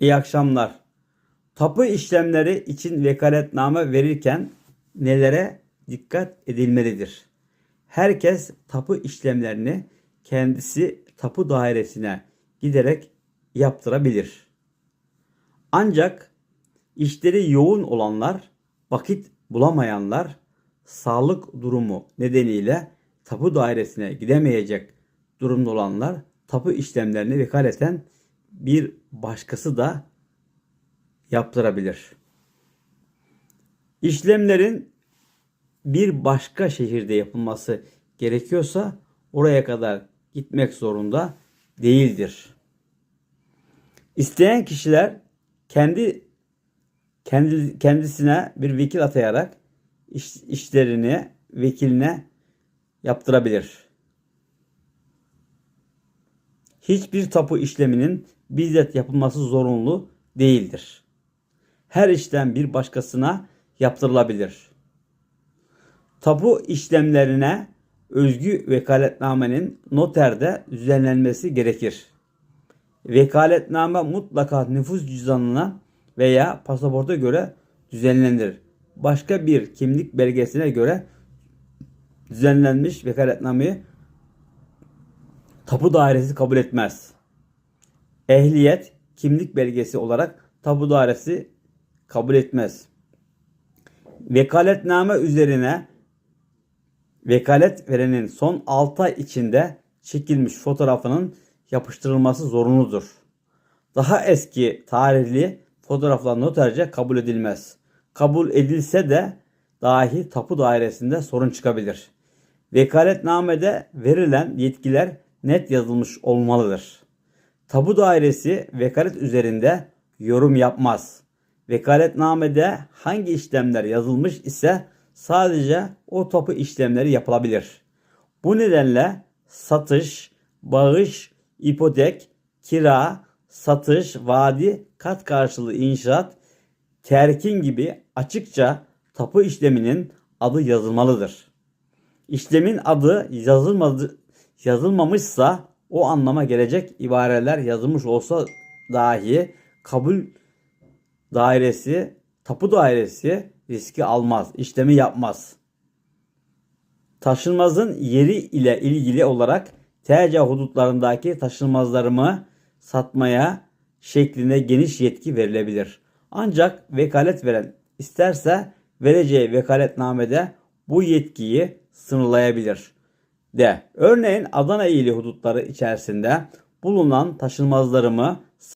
İyi akşamlar. Tapu işlemleri için vekaletname verirken nelere dikkat edilmelidir? Herkes tapu işlemlerini kendisi tapu dairesine giderek yaptırabilir. Ancak işleri yoğun olanlar, vakit bulamayanlar, sağlık durumu nedeniyle tapu dairesine gidemeyecek durumda olanlar tapu işlemlerini vekaleten bir başkası da yaptırabilir. İşlemlerin bir başka şehirde yapılması gerekiyorsa oraya kadar gitmek zorunda değildir. İsteyen kişiler kendi kendi kendisine bir vekil atayarak iş, işlerini vekiline yaptırabilir. Hiçbir tapu işleminin bizzat yapılması zorunlu değildir. Her işlem bir başkasına yaptırılabilir. Tapu işlemlerine özgü vekaletnamenin noterde düzenlenmesi gerekir. Vekaletname mutlaka nüfus cüzdanına veya pasaporta göre düzenlenir. Başka bir kimlik belgesine göre düzenlenmiş vekaletnameyi tapu dairesi kabul etmez. Ehliyet, kimlik belgesi olarak tapu dairesi kabul etmez. Vekaletname üzerine vekalet verenin son 6 ay içinde çekilmiş fotoğrafının yapıştırılması zorunludur. Daha eski tarihli fotoğraflar noterce kabul edilmez. Kabul edilse de dahi tapu dairesinde sorun çıkabilir. Vekaletnamede verilen yetkiler net yazılmış olmalıdır. Tapu dairesi vekalet üzerinde yorum yapmaz. Vekaletnamede hangi işlemler yazılmış ise sadece o tapu işlemleri yapılabilir. Bu nedenle satış, bağış, ipotek, kira, satış, vadi, kat karşılığı inşaat, terkin gibi açıkça tapu işleminin adı yazılmalıdır. İşlemin adı yazılmadı, yazılmamışsa o anlama gelecek ibareler yazılmış olsa dahi kabul dairesi, tapu dairesi riski almaz, işlemi yapmaz. Taşınmazın yeri ile ilgili olarak TC hudutlarındaki taşınmazlarımı satmaya şeklinde geniş yetki verilebilir. Ancak vekalet veren isterse vereceği vekaletnamede bu yetkiyi sınırlayabilir. De. Örneğin Adana ili hudutları içerisinde bulunan taşınmazlarımı